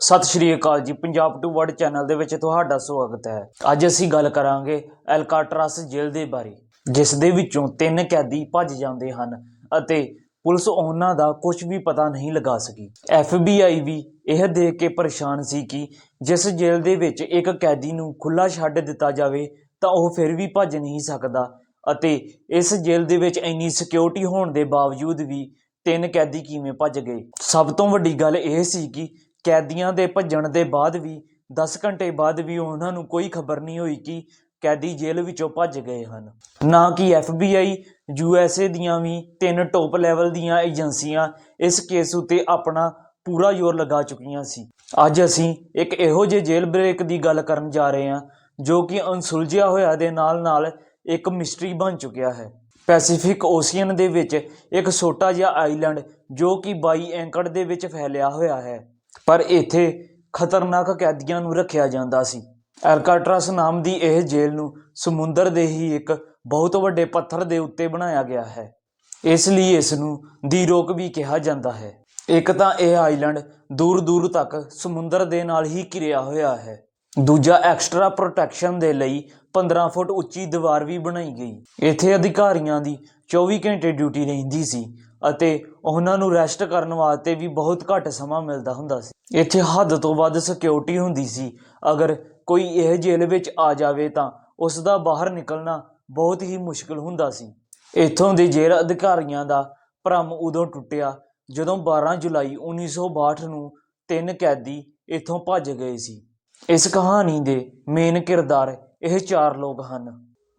ਸਤਿ ਸ਼੍ਰੀ ਅਕਾਲ ਜੀ, Punjab to word channel ਦੇ ਵਿੱਚ ਤੁਹਾਡਾ ਸਵਾਗਤ ਹੈ। ਅੱਜ ਅਸੀਂ ਗੱਲ ਕਰਾਂਗੇ ਐਲਕਾਟਰਾਸ ਜੇਲ੍ਹ ਦੇ ਬਾਰੇ, ਜਿਸ ਦੇ ਵਿੱਚੋਂ ਤਿੰਨ ਕੈਦੀ ਭੱਜ ਜਾਂਦੇ ਹਨ ਅਤੇ ਪੁਲਿਸ ਉਹਨਾਂ ਦਾ ਕੁਝ ਵੀ ਪਤਾ ਨਹੀਂ ਲਗਾ ਸਕੀ। FBI ਵੀ ਇਹ ਦੇਖ ਕੇ ਪਰੇਸ਼ਾਨ ਸੀ ਕਿ ਜਿਸ ਜੇਲ੍ਹ ਦੇ ਵਿੱਚ ਇੱਕ ਕੈਦੀ ਨੂੰ ਖੁੱਲਾ ਛੱਡ ਦਿੱਤਾ ਜਾਵੇ, ਤਾਂ ਉਹ ਫਿਰ ਵੀ ਭੱਜ ਨਹੀਂ ਸਕਦਾ ਅਤੇ ਇਸ ਜੇਲ੍ਹ ਦੇ ਵਿੱਚ ਇੰਨੀ ਸਿਕਿਉਰਿਟੀ ਹੋਣ ਦੇ ਬਾਵਜੂਦ ਵੀ ਤਿੰਨ ਕੈਦੀ ਕਿਵੇਂ ਭੱਜ ਗਏ। ਸਭ ਤੋਂ ਵੱਡੀ ਗੱਲ ਇਹ ਸੀ ਕਿ ਕੈਦੀਆਂ ਦੇ ਭੱਜਣ ਦੇ ਬਾਅਦ ਵੀ, ਦਸ ਘੰਟੇ ਬਾਅਦ ਵੀ ਉਹਨਾਂ ਨੂੰ ਕੋਈ ਖਬਰ ਨਹੀਂ ਹੋਈ ਕਿ ਕੈਦੀ ਜੇਲ੍ਹ ਵਿੱਚੋਂ ਭੱਜ ਗਏ ਹਨ। ਨਾ ਕਿ FBI USA ਦੀਆਂ ਵੀ ਤਿੰਨ ਟੌਪ ਲੈਵਲ ਦੀਆਂ ਏਜੰਸੀਆਂ ਇਸ ਕੇਸ ਉੱਤੇ ਆਪਣਾ ਪੂਰਾ ਜ਼ੋਰ ਲਗਾ ਚੁੱਕੀਆਂ ਸੀ। ਅੱਜ ਅਸੀਂ ਇੱਕ ਇਹੋ ਜਿਹੇ ਜੇਲ੍ਹ ਬ੍ਰੇਕ ਦੀ ਗੱਲ ਕਰਨ ਜਾ ਰਹੇ ਹਾਂ, ਜੋ ਕਿ ਅਨਸੁਲਝਿਆ ਹੋਇਆ ਦੇ ਨਾਲ-ਨਾਲ ਇੱਕ ਮਿਸਟਰੀ ਬਣ ਚੁੱਕਿਆ ਹੈ। ਪੈਸੀਫਿਕ ਓਸ਼ੀਅਨ ਦੇ ਵਿੱਚ ਇੱਕ ਛੋਟਾ ਜਿਹਾ ਆਈਲੈਂਡ ਜੋ ਕਿ 22 ਏਕੜ ਦੇ ਵਿੱਚ ਫੈਲਿਆ ਹੋਇਆ ਹੈ। ਪਰ ਇੱਥੇ ਖਤਰਨਾਕ ਕੈਦੀਆਂ ਨੂੰ ਰੱਖਿਆ ਜਾਂਦਾ ਸੀ। ਐਲਕਾਟਰਾਸ ਨਾਮ ਦੀ ਇਹ ਜੇਲ੍ਹ ਨੂੰ ਸਮੁੰਦਰ ਦੇ ਹੀ ਇੱਕ ਬਹੁਤ ਵੱਡੇ ਪੱਥਰ ਦੇ ਉੱਤੇ ਬਣਾਇਆ ਗਿਆ ਹੈ। ਇਸ ਲਈ ਇਸ ਨੂੰ ਦੀ ਰੋਕ ਵੀ ਕਿਹਾ ਜਾਂਦਾ ਹੈ। ਇੱਕ ਤਾਂ ਇਹ ਆਈਲੈਂਡ ਦੂਰ ਦੂਰ ਤੱਕ ਸਮੁੰਦਰ ਦੇ ਨਾਲ ਹੀ ਘਿਰਿਆ ਹੋਇਆ ਹੈ। ਦੂਜਾ ਐਕਸਟਰਾ ਪ੍ਰੋਟੈਕਸ਼ਨ ਦੇ ਲਈ 15 ਫੁੱਟ ਉੱਚੀ ਦੀਵਾਰ ਵੀ ਬਣਾਈ ਗਈ। ਇੱਥੇ ਅਧਿਕਾਰੀਆਂ ਦੀ 24 ਘੰਟੇ ਡਿਊਟੀ ਰਹਿੰਦੀ ਸੀ। ਅਤੇ ਉਹਨਾਂ ਨੂੰ ਰੈਸਟ ਕਰਨ ਵਾਸਤੇ ਵੀ ਬਹੁਤ ਘੱਟ ਸਮਾਂ ਮਿਲਦਾ ਹੁੰਦਾ ਸੀ। ਇੱਥੇ ਹੱਦ ਤੋਂ ਵੱਧ ਸਿਕਿਉਰਿਟੀ ਹੁੰਦੀ ਸੀ। ਅਗਰ ਕੋਈ ਇਹ ਜੇਲ੍ਹ ਵਿੱਚ ਆ ਜਾਵੇ ਤਾਂ ਉਸ ਦਾ ਬਾਹਰ ਨਿਕਲਣਾ ਬਹੁਤ ਹੀ ਮੁਸ਼ਕਲ ਹੁੰਦਾ ਸੀ। ਇੱਥੋਂ ਦੇ ਜੇਲ੍ਹ ਅਧਿਕਾਰੀਆਂ ਦਾ ਭਰਮ ਉਦੋਂ ਟੁੱਟਿਆ ਜਦੋਂ 12 ਜੁਲਾਈ 1962 ਨੂੰ ਤਿੰਨ ਕੈਦੀ ਇੱਥੋਂ ਭੱਜ ਗਏ ਸੀ। ਇਸ ਕਹਾਣੀ ਦੇ ਮੇਨ ਕਿਰਦਾਰ ਇਹ ਚਾਰ ਲੋਕ ਹਨ,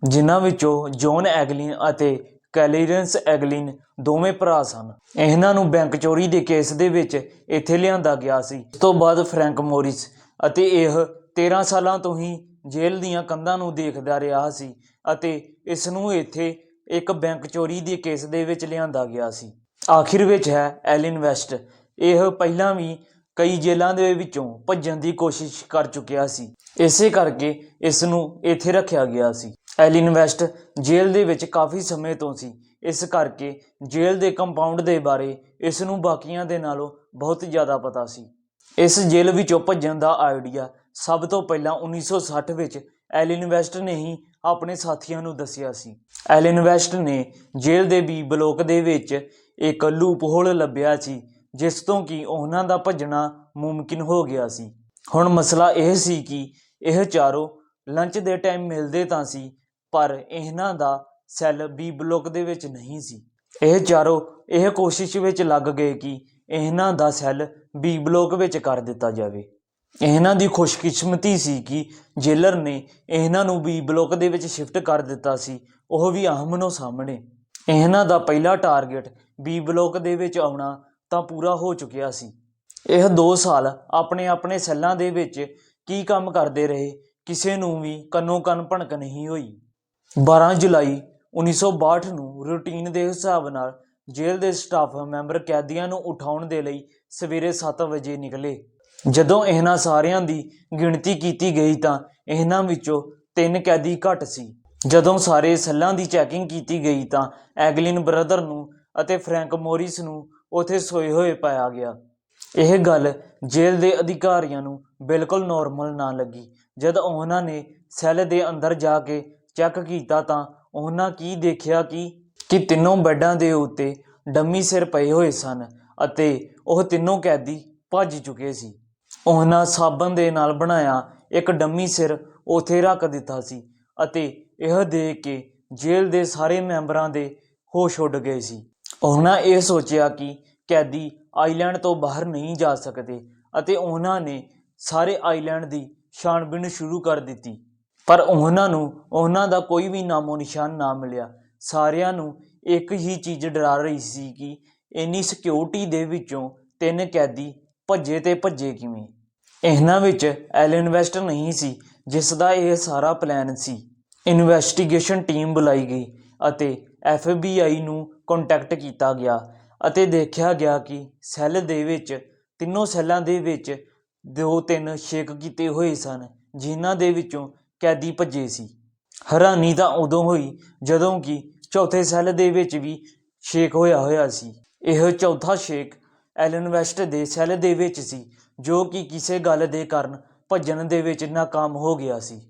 ਜਿਨ੍ਹਾਂ ਵਿੱਚੋਂ ਜੌਨ ਐਗਲਿਨ ਅਤੇ ਕੈਲੀਰੈਂਸ ਐਗਲਿਨ ਦੋਵੇਂ ਭਰਾ ਸਨ। ਇਹਨਾਂ ਨੂੰ ਬੈਂਕ ਚੋਰੀ ਦੇ ਕੇਸ ਦੇ ਵਿੱਚ ਇੱਥੇ ਲਿਆਂਦਾ ਗਿਆ ਸੀ। ਇਸ ਤੋਂ ਬਾਅਦ ਫਰੈਂਕ ਮੋਰਿਸ ਅਤੇ ਇਹ 13 ਸਾਲਾਂ ਤੋਂ ਹੀ ਜੇਲ੍ਹ ਦੀਆਂ ਕੰਧਾਂ ਨੂੰ ਦੇਖਦਾ ਰਿਹਾ ਸੀ ਅਤੇ ਇਸ ਨੂੰ ਇੱਥੇ ਇੱਕ ਬੈਂਕ ਚੋਰੀ ਦੇ ਕੇਸ ਦੇ ਵਿੱਚ ਲਿਆਂਦਾ ਗਿਆ ਸੀ। ਆਖਿਰ ਵਿੱਚ ਹੈ ਐਲਿਨ ਵੈਸਟ। ਇਹ ਪਹਿਲਾਂ ਵੀ ਕਈ ਜੇਲ੍ਹਾਂ ਦੇ ਵਿੱਚੋਂ ਭੱਜਣ ਦੀ ਕੋਸ਼ਿਸ਼ ਕਰ ਚੁੱਕਿਆ ਸੀ। ਇਸੇ ਕਰਕੇ ਇਸ ਨੂੰ ਇੱਥੇ ਰੱਖਿਆ ਗਿਆ ਸੀ। ਐਲਿਨਵੈਸਟ ਜੇਲ੍ਹ ਦੇ ਵਿੱਚ ਕਾਫੀ ਸਮੇਂ ਤੋਂ ਸੀ। ਇਸ ਕਰਕੇ ਜੇਲ੍ਹ ਦੇ ਕੰਪਾਊਂਡ ਦੇ ਬਾਰੇ ਇਸ ਨੂੰ ਬਾਕੀਆਂ ਦੇ ਨਾਲੋਂ ਬਹੁਤ ਜ਼ਿਆਦਾ ਪਤਾ ਸੀ। ਇਸ ਜੇਲ੍ਹ ਵਿੱਚੋਂ ਭੱਜਣ ਦਾ ਆਈਡੀਆ ਸਭ ਤੋਂ ਪਹਿਲਾਂ 1960 ਵਿੱਚ ਐਲਿਨਵੈਸਟ ਨੇ ਹੀ ਆਪਣੇ ਸਾਥੀਆਂ ਨੂੰ ਦੱਸਿਆ ਸੀ। ਐਲਿਨ ਵੈਸਟ ਨੇ ਜੇਲ੍ਹ ਦੇ ਬੀ ਬਲੋਕ ਦੇ ਵਿੱਚ ਇੱਕ ਲੂਪ ਹੋਲ ਲੱਭਿਆ ਸੀ, ਜਿਸ ਤੋਂ ਕਿ ਉਹਨਾਂ ਦਾ ਭੱਜਣਾ ਮੁਮਕਿਨ ਹੋ ਗਿਆ ਸੀ। ਹੁਣ ਮਸਲਾ ਇਹ ਸੀ ਕਿ ਇਹ ਚਾਰੋਂ ਲੰਚ ਦੇ ਟਾਈਮ ਮਿਲਦੇ ਤਾਂ ਸੀ, ਪਰ ਇਹਨਾਂ ਦਾ ਸੈੱਲ ਬੀ ਬਲੋਕ ਦੇ ਵਿੱਚ ਨਹੀਂ ਸੀ। ਇਹ ਚਾਰੋਂ ਇਹ ਕੋਸ਼ਿਸ਼ ਵਿੱਚ ਲੱਗ ਗਏ ਕਿ ਇਹਨਾਂ ਦਾ ਸੈੱਲ ਬੀ ਬਲੋਕ ਵਿੱਚ ਕਰ ਦਿੱਤਾ ਜਾਵੇ। ਇਹਨਾਂ ਦੀ ਖੁਸ਼ਕਿਸਮਤੀ ਸੀ ਕਿ ਜੇਲਰ ਨੇ ਇਹਨਾਂ ਨੂੰ ਬੀ ਬਲੋਕ ਦੇ ਵਿੱਚ ਸ਼ਿਫਟ ਕਰ ਦਿੱਤਾ ਸੀ। ਉਹ ਵੀ ਆਹਮਨੋ ਸਾਹਮਣੇ। ਇਹਨਾਂ ਦਾ ਪਹਿਲਾ ਟਾਰਗੇਟ ਬੀ ਬਲੋਕ ਦੇ ਵਿੱਚ ਆਉਣਾ ਤਾਂ ਪੂਰਾ ਹੋ ਚੁੱਕਿਆ ਸੀ। ਇਹ 2 ਸਾਲ ਆਪਣੇ ਆਪਣੇ ਸੈੱਲਾਂ ਦੇ ਵਿੱਚ ਕੀ ਕੰਮ ਕਰਦੇ ਰਹੇ ਕਿਸੇ ਨੂੰ ਵੀ ਕੰਨੋ ਕੰਨ ਭਣਕ ਨਹੀਂ ਹੋਈ। 12 ਜੁਲਾਈ 1962 ਨੂੰ ਰੂਟੀਨ ਦੇ ਹਿਸਾਬ ਨਾਲ ਜੇਲ੍ਹ ਦੇ ਸਟਾਫ ਮੈਂਬਰ ਕੈਦੀਆਂ ਨੂੰ ਉਠਾਉਣ ਦੇ ਲਈ ਸਵੇਰੇ 7 ਵਜੇ ਨਿਕਲੇ। ਜਦੋਂ ਇਹਨਾਂ ਸਾਰਿਆਂ ਦੀ ਗਿਣਤੀ ਕੀਤੀ ਗਈ ਤਾਂ ਇਹਨਾਂ ਵਿੱਚੋਂ ਤਿੰਨ ਕੈਦੀ ਘੱਟ ਸੀ। ਜਦੋਂ ਸਾਰੇ ਸੈੱਲਾਂ ਦੀ ਚੈਕਿੰਗ ਕੀਤੀ ਗਈ ਤਾਂ ਐਗਲਿਨ ਬ੍ਰਦਰ ਨੂੰ ਅਤੇ ਫਰੈਂਕ ਮੋਰਿਸ ਨੂੰ ਉਥੇ ਸੋਏ ਹੋਏ ਪਾਇਆ ਗਿਆ। ਇਹ ਗੱਲ ਜੇਲ੍ਹ ਦੇ ਅਧਿਕਾਰੀਆਂ ਨੂੰ ਬਿਲਕੁਲ ਨਾਰਮਲ ਨਾ ਲੱਗੀ। ਜਦ ਉਹਨਾਂ ਨੇ ਸੈੱਲ ਦੇ ਅੰਦਰ ਜਾ ਕੇ ਚੈੱਕ ਕੀਤਾ ਤਾਂ ਉਹਨਾਂ ਕੀ ਦੇਖਿਆ ਕਿ ਕਿ ਤਿੰਨੋਂ ਬੈੱਡਾਂ ਦੇ ਉੱਤੇ ਡੰਮੀ ਸਿਰ ਪਏ ਹੋਏ ਸਨ ਅਤੇ ਉਹ ਤਿੰਨੋਂ ਕੈਦੀ ਭੱਜ ਚੁੱਕੇ ਸੀ। ਉਹਨਾਂ ਸਾਬਣ ਦੇ ਨਾਲ ਬਣਾਇਆ ਇੱਕ ਡੰਮੀ ਸਿਰ ਉਥੇ ਰੱਖ ਦਿੱਤਾ ਸੀ ਅਤੇ ਇਹ ਦੇਖ ਕੇ ਜੇਲ੍ਹ ਦੇ ਸਾਰੇ ਮੈਂਬਰਾਂ ਦੇ ਹੋਸ਼ ਉੱਡ ਗਏ ਸੀ। ਉਹਨਾਂ ਇਹ ਸੋਚਿਆ ਕਿ ਕੈਦੀ ਆਈਲੈਂਡ ਤੋਂ ਬਾਹਰ ਨਹੀਂ ਜਾ ਸਕਦੇ ਅਤੇ ਉਹਨਾਂ ਨੇ ਸਾਰੇ ਆਈਲੈਂਡ ਦੀ ਛਾਣਬੀਣ ਸ਼ੁਰੂ ਕਰ ਦਿੱਤੀ। ਪਰ ਉਹਨਾਂ ਨੂੰ, ਉਹਨਾਂ ਦਾ ਕੋਈ ਵੀ ਨਾਮੋ ਨਿਸ਼ਾਨ ਨਾ ਮਿਲਿਆ। ਸਾਰਿਆਂ ਨੂੰ ਇੱਕ ਹੀ ਚੀਜ਼ ਡਰਾ ਰਹੀ ਸੀ ਕਿ ਇੰਨੀ ਸਿਕਿਉਰਿਟੀ ਦੇ ਵਿੱਚੋਂ ਤਿੰਨ ਕੈਦੀ ਭੱਜੇ ਤੇ ਭੱਜੇ ਕਿਵੇਂ। ਇਹਨਾਂ ਵਿੱਚ ਐਲ ਇਨਵੈਸਟਰ ਨਹੀਂ ਸੀ, ਜਿਸ ਦਾ ਇਹ ਸਾਰਾ ਪਲਾਨ ਸੀ। ਇਨਵੈਸਟੀਗੇਸ਼ਨ ਟੀਮ ਬੁਲਾਈ ਗਈ ਅਤੇ FBI ਨੂੰ ਕੰਟੈਕਟ ਕੀਤਾ ਗਿਆ ਅਤੇ ਦੇਖਿਆ ਗਿਆ ਕਿ ਸੈੱਲ ਦੇ ਵਿੱਚ, ਤਿੰਨੋਂ ਸੈੱਲਾਂ ਦੇ ਵਿੱਚ ਦੋ ਤਿੰਨ ਛੇਕ ਕੀਤੇ ਹੋਏ ਸਨ, ਜਿਨ੍ਹਾਂ ਦੇ ਵਿੱਚੋਂ ਕੈਦੀ ਭੱਜੇ ਸੀ। ਹੈਰਾਨੀ ਤਾਂ ਉਦੋਂ ਹੋਈ ਜਦੋਂ ਕਿ ਚੌਥੇ ਸੈੱਲ ਦੇ ਵਿੱਚ ਵੀ ਛੇਕ ਹੋਇਆ ਹੋਇਆ ਸੀ। ਇਹ ਚੌਥਾ ਛੇਕ ਐਲਨ ਵੈਸਟ ਦੇ ਸੈੱਲ ਦੇ ਵਿੱਚ ਸੀ, ਜੋ ਕਿ ਕਿਸੇ ਗੱਲ ਦੇ ਕਾਰਨ ਭੱਜਣ ਦੇ ਵਿੱਚ ਨਾਕਾਮ ਹੋ ਗਿਆ ਸੀ।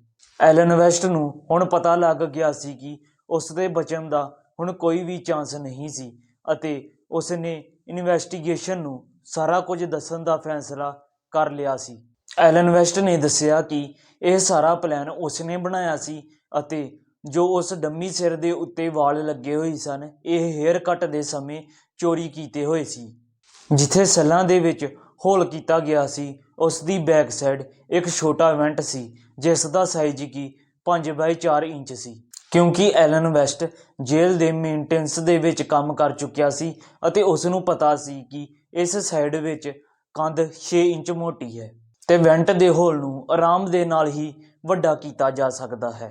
ਐਲਨ ਵੈਸਟ ਨੂੰ ਹੁਣ ਪਤਾ ਲੱਗ ਗਿਆ ਸੀ ਕਿ ਉਸ ਦੇ ਬਚਣ ਦਾ ਹੁਣ ਕੋਈ ਵੀ ਚਾਂਸ ਨਹੀਂ ਸੀ ਅਤੇ ਉਸ ਨੇ ਇਨਵੈਸਟੀਗੇਸ਼ਨ ਨੂੰ ਸਾਰਾ ਕੁਝ ਦੱਸਣ ਦਾ ਫੈਸਲਾ ਕਰ ਲਿਆ ਸੀ। ਐਲਨ ਵੈਸਟ ਨੇ ਦੱਸਿਆ ਕਿ ਇਹ ਸਾਰਾ ਪਲਾਨ ਉਸਨੇ ਬਣਾਇਆ ਸੀ ਅਤੇ ਜੋ ਉਸ ਡੰਮੀ ਸਿਰ ਦੇ ਉੱਤੇ ਵਾਲ ਲੱਗੇ ਹੋਏ ਸਨ, ਇਹ ਹੇਅਰ ਕੱਟ ਦੇ ਸਮੇਂ ਚੋਰੀ ਕੀਤੇ ਹੋਏ ਸੀ। ਜਿੱਥੇ ਸੈੱਲਾਂ ਦੇ ਵਿੱਚ ਹੋਲ ਕੀਤਾ ਗਿਆ ਸੀ ਉਸ ਦੀ ਬੈਕ ਸਾਈਡ ਇੱਕ ਛੋਟਾ ਇਵੈਂਟ ਸੀ, ਜਿਸ ਦਾ ਸਾਈਜ਼ ਕੀ 5 ਬਾਈ 4 ਇੰਚ ਸੀ। ਕਿਉਂਕਿ ਐਲਨ ਵੈਸਟ ਜੇਲ੍ਹ ਦੇ ਮੇਨਟੇਨੈਂਸ ਦੇ ਵਿੱਚ ਕੰਮ ਕਰ ਚੁੱਕਿਆ ਸੀ ਅਤੇ ਉਸ ਨੂੰ ਪਤਾ ਸੀ ਕਿ ਇਸ ਸਾਈਡ ਵਿੱਚ ਕੰਧ 6 ਇੰਚ ਮੋਟੀ ਹੈ ਤੇ ਵੈਂਟ ਦੇ ਹੋਲ ਨੂੰ ਆਰਾਮ ਦੇ ਨਾਲ ਹੀ ਵੱਡਾ ਕੀਤਾ ਜਾ ਸਕਦਾ ਹੈ।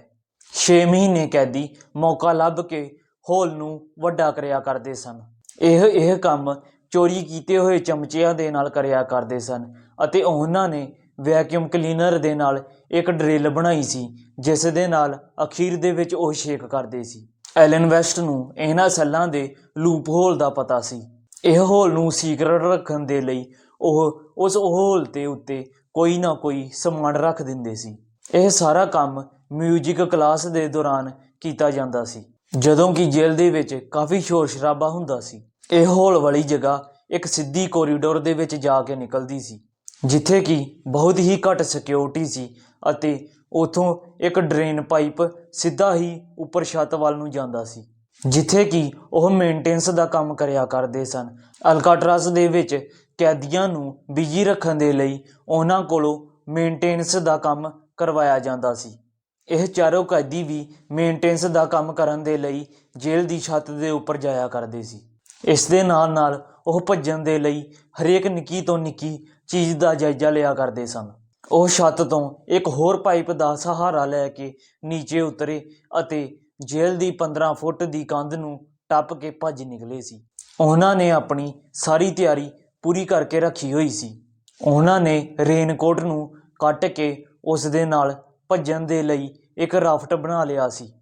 6 ਮਹੀਨੇ ਕੈਦੀ ਮੌਕਾ ਲੱਭ ਕੇ ਹੋਲ ਨੂੰ ਵੱਡਾ ਕਰਿਆ ਕਰਦੇ ਸਨ। ਇਹ ਇਹ ਕੰਮ ਚੋਰੀ ਕੀਤੇ ਹੋਏ ਚਮਚਿਆਂ ਦੇ ਨਾਲ ਕਰਿਆ ਕਰਦੇ ਸਨ ਅਤੇ ਉਹਨਾਂ ਨੇ ਵੈਕਿਊਮ ਕਲੀਨਰ ਦੇ ਨਾਲ ਇੱਕ ਡਰਿਲ ਬਣਾਈ ਸੀ, ਜਿਸ ਦੇ ਨਾਲ ਅਖੀਰ ਦੇ ਵਿੱਚ ਉਹ ਸ਼ੇਕ ਕਰਦੇ ਸੀ। ਐਲਨ ਵੈਸਟ ਨੂੰ ਇਹਨਾਂ ਸੈੱਲਾਂ ਦੇ ਲੂਪ ਹੋਲ ਦਾ ਪਤਾ ਸੀ। ਇਹ ਹੋਲ ਨੂੰ ਸੀਕ੍ਰੇਟ ਰੱਖਣ ਦੇ ਲਈ ਉਹ, ਉਸ ਹੋਲ ਦੇ ਉੱਤੇ ਕੋਈ ਨਾ ਕੋਈ ਸਮਾਨ ਰੱਖ ਦਿੰਦੇ ਸੀ। ਇਹ ਸਾਰਾ ਕੰਮ ਮਿਊਜ਼ਿਕ ਕਲਾਸ ਦੇ ਦੌਰਾਨ ਕੀਤਾ ਜਾਂਦਾ ਸੀ। ਜਦੋਂ ਕਿ ਜੇਲ੍ਹ ਦੇ ਵਿੱਚ ਕਾਫੀ ਸ਼ੋਰ ਸ਼ਰਾਬਾ ਹੁੰਦਾ ਸੀ, ਇਹ ਹੋਲ ਵਾਲੀ ਜਗ੍ਹਾ ਇੱਕ ਸਿੱਧੀ ਕੋਰੀਡੋਰ ਦੇ ਵਿੱਚ ਜਾ ਕੇ ਨਿਕਲਦੀ ਸੀ, ਜਿੱਥੇ ਕਿ ਬਹੁਤ ਹੀ ਘੱਟ ਸਿਕਿਉਰਿਟੀ ਸੀ ਅਤੇ ਉਥੋਂ ਇੱਕ ਡਰੇਨ ਪਾਈਪ ਸਿੱਧਾ ਹੀ ਉੱਪਰ ਛੱਤ ਵੱਲ ਨੂੰ ਜਾਂਦਾ ਸੀ, ਜਿੱਥੇ ਕਿ ਉਹ ਮੇਨਟੇਨੈਂਸ ਦਾ ਕੰਮ ਕਰਿਆ ਕਰਦੇ ਸਨ। ਅਲਕਾਟਰਾਸ ਦੇ ਵਿੱਚ ਕੈਦੀਆਂ ਨੂੰ ਬਿਜ਼ੀ ਰੱਖਣ ਦੇ ਲਈ ਉਹਨਾਂ ਕੋਲੋਂ ਮੇਨਟੇਨੈਂਸ ਦਾ ਕੰਮ ਕਰਵਾਇਆ ਜਾਂਦਾ ਸੀ। ਇਹ ਚਾਰੋਂ ਕੈਦੀ ਵੀ ਮੇਨਟੇਨੈਂਸ ਦਾ ਕੰਮ ਕਰਨ ਦੇ ਲਈ ਜੇਲ੍ਹ ਦੀ ਛੱਤ ਦੇ ਉੱਪਰ ਜਾਇਆ ਕਰਦੇ ਸੀ। ਇਸ ਦੇ ਨਾਲ ਨਾਲ ਉਹ ਭੱਜਣ ਦੇ ਲਈ ਹਰੇਕ ਨਿੱਕੀ ਤੋਂ ਨਿੱਕੀ ਚੀਜ਼ ਦਾ ਜਾਇਜ਼ਾ ਲਿਆ ਕਰਦੇ ਸਨ। ਉਹ ਛੱਤ ਤੋਂ ਇੱਕ ਹੋਰ ਪਾਈਪ ਦਾ ਸਹਾਰਾ ਲੈ ਕੇ ਨੀਚੇ ਉਤਰੇ ਅਤੇ ਜੇਲ੍ਹ ਦੀ 15 ਫੁੱਟ ਦੀ ਕੰਧ ਨੂੰ ਟੱਪ ਕੇ ਭੱਜ ਨਿਕਲੇ ਸੀ। ਉਹਨਾਂ ਨੇ ਆਪਣੀ ਸਾਰੀ ਤਿਆਰੀ ਪੂਰੀ ਕਰਕੇ ਰੱਖੀ ਹੋਈ ਸੀ। ਉਹਨਾਂ ਨੇ ਰੇਨਕੋਟ ਨੂੰ ਕੱਟ ਕੇ ਉਸ ਦੇ ਨਾਲ ਭੱਜਣ ਦੇ ਲਈ ਇੱਕ ਰਾਫਟ ਬਣਾ ਲਿਆ ਸੀ।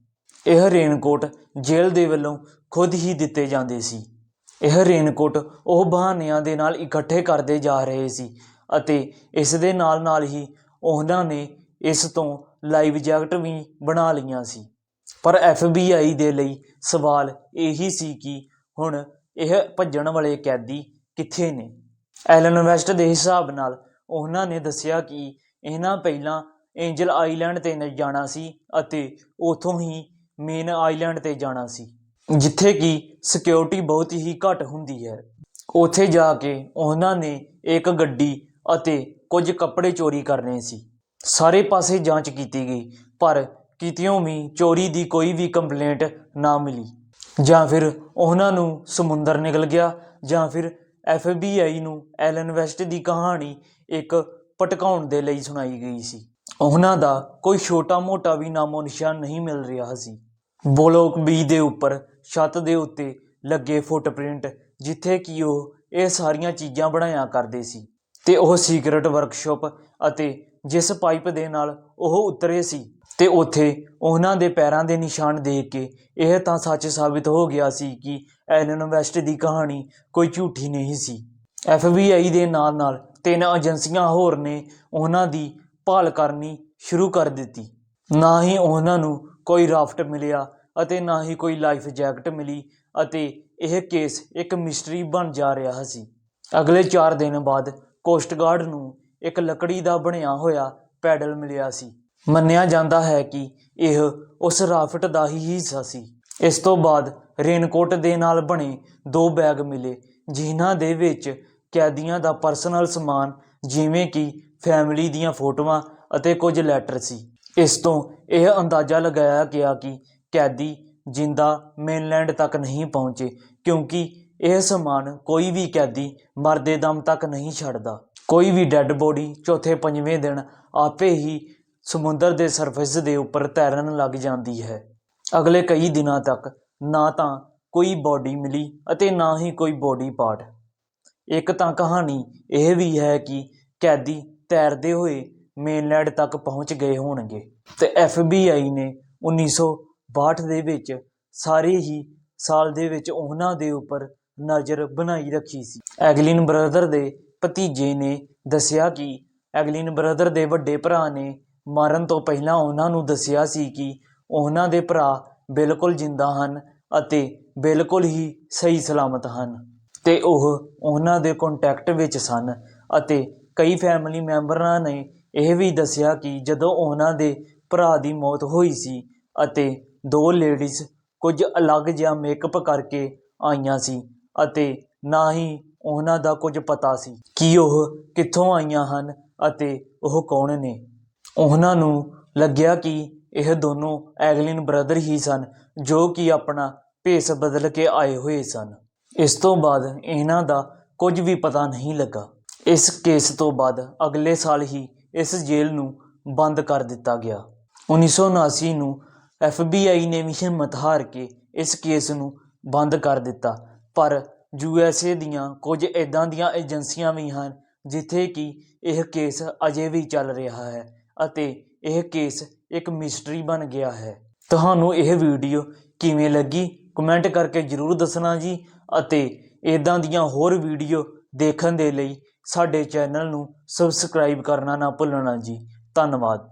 ਇਹ ਰੇਨਕੋਟ ਜੇਲ੍ਹ ਦੇ ਵੱਲੋਂ ਖੁਦ ਹੀ ਦਿੱਤੇ ਜਾਂਦੇ ਸੀ। ਇਹ ਰੇਨਕੋਟ ਉਹ ਬਹਾਨਿਆਂ ਦੇ ਨਾਲ ਇਕੱਠੇ ਕਰਦੇ ਜਾ ਰਹੇ ਸੀ ਅਤੇ ਇਸ ਦੇ ਨਾਲ ਨਾਲ ਹੀ ਉਹਨਾਂ ਨੇ ਇਸ ਤੋਂ ਲਾਈਵ ਜੈਕਟ ਵੀ ਬਣਾ ਲਈਆਂ ਸੀ। ਪਰ FBI ਦੇ ਲਈ ਸਵਾਲ ਇਹੀ ਸੀ ਕਿ ਹੁਣ ਇਹ ਭੱਜਣ ਵਾਲੇ ਕੈਦੀ ਕਿੱਥੇ ਨੇ? ਐਲਨ ਵੈਸਟ ਦੇ ਹਿਸਾਬ ਨਾਲ ਉਹਨਾਂ ਨੇ ਦੱਸਿਆ ਕਿ ਇਹਨਾਂ ਪਹਿਲਾਂ ਐਂਜਲ ਆਈਲੈਂਡ ਤੇ ਜਾਣਾ ਸੀ ਅਤੇ ਉਥੋਂ ਹੀ ਮੇਨ ਆਈਲੈਂਡ ਤੇ ਜਾਣਾ ਸੀ, ਜਿੱਥੇ ਕਿ ਸਿਕਿਉਰਿਟੀ ਬਹੁਤ ਹੀ ਘੱਟ ਹੁੰਦੀ ਹੈ। ਉੱਥੇ ਜਾ ਕੇ ਉਹਨਾਂ ਨੇ ਇੱਕ ਗੱਡੀ ਅਤੇ ਕੁਝ ਕੱਪੜੇ ਚੋਰੀ ਕਰਨੇ ਸੀ। ਸਾਰੇ ਪਾਸੇ ਜਾਂਚ ਕੀਤੀ ਗਈ, ਪਰ ਕਿਤਿਓਂ ਵੀ ਚੋਰੀ ਦੀ ਕੋਈ ਵੀ ਕੰਪਲੇਂਟ ਨਾ ਮਿਲੀ। ਜਾਂ ਫਿਰ ਉਹਨਾਂ ਨੂੰ ਸਮੁੰਦਰ ਨਿਕਲ ਗਿਆ ਜਾਂ ਫਿਰ FBI ਨੂੰ ਐਲਨ ਵੈਸਟ ਦੀ ਕਹਾਣੀ ਇੱਕ ਪਟਕਾਉਣ ਦੇ ਲਈ ਸੁਣਾਈ ਗਈ ਸੀ। ਉਹਨਾਂ ਦਾ ਕੋਈ ਛੋਟਾ-ਮੋਟਾ ਵੀ ਨਾਮੋ ਨਿਸ਼ਾਨ ਨਹੀਂ ਮਿਲ ਰਿਹਾ ਸੀ। ਬਲੋਕ ਬੀ ਦੇ ਉੱਪਰ ਛੱਤ ਦੇ ਉੱਤੇ ਲੱਗੇ ਫੁੱਟਪ੍ਰਿੰਟ, ਜਿੱਥੇ ਕਿ ਉਹ ਇਹ ਸਾਰੀਆਂ ਚੀਜ਼ਾਂ ਬਣਾਇਆ ਕਰਦੇ ਸੀ। ਤੇ ਉਹ ਸੀਕ੍ਰੇਟ ਵਰਕਸ਼ਾਪ ਅਤੇ ਜਿਸ ਪਾਈਪ ਦੇ ਨਾਲ ਉਹ ਉਤਰੇ ਸੀ ਤੇ ਉੱਥੇ ਉਹਨਾਂ ਦੇ ਪੈਰਾਂ ਦੇ ਨਿਸ਼ਾਨ ਦੇਖ ਕੇ ਇਹ ਤਾਂ ਸੱਚ ਸਾਬਿਤ ਹੋ ਗਿਆ ਸੀ ਕਿ ਐਲਨ ਵੈਸਟ ਦੀ ਕਹਾਣੀ ਕੋਈ ਝੂਠੀ ਨਹੀਂ ਸੀ। FBI ਦੇ ਨਾਲ ਨਾਲ ਤਿੰਨ ਏਜੰਸੀਆਂ ਹੋਰ ਨੇ, ਉਹਨਾਂ ਦੀ ਭਾਲ ਕਰਨੀ ਸ਼ੁਰੂ ਕਰ ਦਿੱਤੀ। ਨਾ ਹੀ ਉਹਨਾਂ ਨੂੰ ਕੋਈ ਰਾਫਟ ਮਿਲਿਆ ਅਤੇ ਨਾ ਹੀ ਕੋਈ ਲਾਈਫ ਜੈਕਟ ਮਿਲੀ ਅਤੇ ਇਹ ਕੇਸ ਇੱਕ ਮਿਸਟਰੀ ਬਣ ਜਾ ਰਿਹਾ ਸੀ। ਅਗਲੇ 4 ਦਿਨ ਬਾਅਦ ਕੋਸਟ ਗਾਰਡ ਨੂੰ ਇੱਕ ਲੱਕੜੀ ਦਾ ਬਣਿਆ ਹੋਇਆ ਪੈਡਲ ਮਿਲਿਆ ਸੀ। ਮੰਨਿਆ ਜਾਂਦਾ ਹੈ ਕਿ ਇਹ ਉਸ ਰਾਫਟ ਦਾ ਹੀ ਹਿੱਸਾ ਸੀ। ਇਸ ਤੋਂ ਬਾਅਦ ਰੇਨਕੋਟ ਦੇ ਨਾਲ ਬਣੇ ਦੋ ਬੈਗ ਮਿਲੇ, ਜਿਨ੍ਹਾਂ ਦੇ ਵਿੱਚ ਕੈਦੀਆਂ ਦਾ ਪਰਸਨਲ ਸਮਾਨ, ਜਿਵੇਂ ਕਿ ਫੈਮਿਲੀ ਦੀਆਂ ਫੋਟੋਆਂ ਅਤੇ ਕੁਝ ਲੈਟਰ ਸੀ। ਇਸ ਤੋਂ ਇਹ ਅੰਦਾਜ਼ਾ ਲਗਾਇਆ ਗਿਆ ਕਿ ਕੈਦੀ ਜਿੰਦਾ ਮੇਨਲੈਂਡ ਤੱਕ ਨਹੀਂ ਪਹੁੰਚੇ, ਕਿਉਂਕਿ ਇਹ ਸਮਾਨ ਕੋਈ ਵੀ ਕੈਦੀ ਮਰਦੇ ਦਮ ਤੱਕ ਨਹੀਂ ਛੱਡਦਾ। ਕੋਈ ਵੀ ਡੈੱਡ ਬੋਡੀ ਚੌਥੇ ਪੰਜਵੇਂ ਦਿਨ ਆਪੇ ਹੀ ਸਮੁੰਦਰ ਦੇ ਸਰਫੇਸ ਦੇ ਉੱਪਰ ਤੈਰਨ ਲੱਗ ਜਾਂਦੀ ਹੈ। ਅਗਲੇ ਕਈ ਦਿਨਾਂ ਤੱਕ ਨਾ ਤਾਂ ਕੋਈ ਬੋਡੀ ਮਿਲੀ ਅਤੇ ਨਾ ਹੀ ਕੋਈ ਬੋਡੀ ਪਾਰਟ ਇੱਕ ਤਾਂ ਕਹਾਣੀ ਇਹ ਵੀ ਹੈ ਕਿ ਕੈਦੀ ਤੈਰਦੇ ਹੋਏ ਮੇਨਲੈਂਡ ਤੱਕ ਪਹੁੰਚ ਗਏ ਹੋਣਗੇ ਤੇ FBI ਨੇ 1962 ਦੇ ਵਿੱਚ ਸਾਰੇ ਹੀ ਸਾਲ ਦੇ ਵਿੱਚ ਉਹਨਾਂ ਦੇ ਉੱਪਰ ਨਜ਼ਰ ਬਣਾਈ ਰੱਖੀ ਸੀ। ਐਗਲਿਨ ਬ੍ਰਦਰ ਦੇ ਭਤੀਜੇ ਨੇ ਦੱਸਿਆ ਕਿ ਐਗਲਿਨ ਬ੍ਰਦਰ ਦੇ ਵੱਡੇ ਭਰਾ ਨੇ ਮਰਨ ਤੋਂ ਪਹਿਲਾਂ ਉਹਨਾਂ ਨੂੰ ਦੱਸਿਆ ਸੀ ਕਿ ਉਹਨਾਂ ਦੇ ਭਰਾ ਬਿਲਕੁਲ ਜਿੰਦਾ ਹਨ ਅਤੇ ਬਿਲਕੁਲ ਹੀ ਸਹੀ ਸਲਾਮਤ ਹਨ। ਅਤੇ ਉਹ ਉਹਨਾਂ ਦੇ ਕੋਂਟੈਕਟ ਵਿੱਚ ਸਨ ਅਤੇ ਕਈ ਫੈਮਿਲੀ ਮੈਂਬਰਾਂ ਨੇ ਇਹ ਵੀ ਦੱਸਿਆ ਕਿ ਜਦੋਂ ਉਹਨਾਂ ਦੇ ਭਰਾ ਦੀ ਮੌਤ ਹੋਈ ਸੀ ਅਤੇ ਦੋ ਲੇਡੀਜ਼ ਕੁਝ ਅਲੱਗ ਜਿਹਾ ਮੇਕਅਪ ਕਰਕੇ ਆਈਆਂ ਸੀ ਅਤੇ ਨਾ ਹੀ ਉਹਨਾਂ ਦਾ ਕੁਝ ਪਤਾ ਸੀ ਕਿ ਉਹ ਕਿੱਥੋਂ ਆਈਆਂ ਹਨ ਅਤੇ ਉਹ ਕੌਣ ਨੇ। ਉਹਨਾਂ ਨੂੰ ਲੱਗਿਆ ਕਿ ਇਹ ਦੋਨੋਂ ਐਗਲਿਨ ਬ੍ਰਦਰ ਹੀ ਸਨ, ਜੋ ਕਿ ਆਪਣਾ ਭੇਸ ਬਦਲ ਕੇ ਆਏ ਹੋਏ ਸਨ। ਇਸ ਤੋਂ ਬਾਅਦ ਇਹਨਾਂ ਦਾ ਕੁਝ ਵੀ ਪਤਾ ਨਹੀਂ ਲੱਗਾ। ਇਸ ਕੇਸ ਤੋਂ ਬਾਅਦ ਅਗਲੇ ਸਾਲ ਹੀ ਇਸ ਜੇਲ੍ਹ ਨੂੰ ਬੰਦ ਕਰ ਦਿੱਤਾ ਗਿਆ। 1979 ਨੂੰ FBI ਨੇ ਵੀ ਹਿੰਮਤ ਹਾਰ ਕੇ ਇਸ ਕੇਸ ਨੂੰ ਬੰਦ ਕਰ ਦਿੱਤਾ। ਪਰ USA ਦੀਆਂ ਕੁਝ ਇਦਾਂ ਦੀਆਂ ਏਜੰਸੀਆਂ ਵੀ ਹਨ, ਜਿੱਥੇ ਕਿ ਇਹ ਕੇਸ ਅਜੇ ਵੀ ਚੱਲ ਰਿਹਾ ਹੈ ਅਤੇ ਇਹ ਕੇਸ ਇੱਕ ਮਿਸਟਰੀ ਬਣ ਗਿਆ ਹੈ। ਤੁਹਾਨੂੰ ਇਹ ਵੀਡੀਓ ਕਿਵੇਂ ਲੱਗੀ? ਕਮੈਂਟ ਕਰਕੇ ਜਰੂਰ ਦੱਸਣਾ ਜੀ ਅਤੇ ਇਦਾਂ ਦੀਆਂ ਹੋਰ ਵੀਡੀਓ ਦੇਖਣ ਦੇ ਲਈ ਸਾਡੇ ਚੈਨਲ ਨੂੰ ਸਬਸਕ੍ਰਾਈਬ ਕਰਨਾ ਨਾ ਭੁੱਲਣਾ ਜੀ। ਧੰਨਵਾਦ।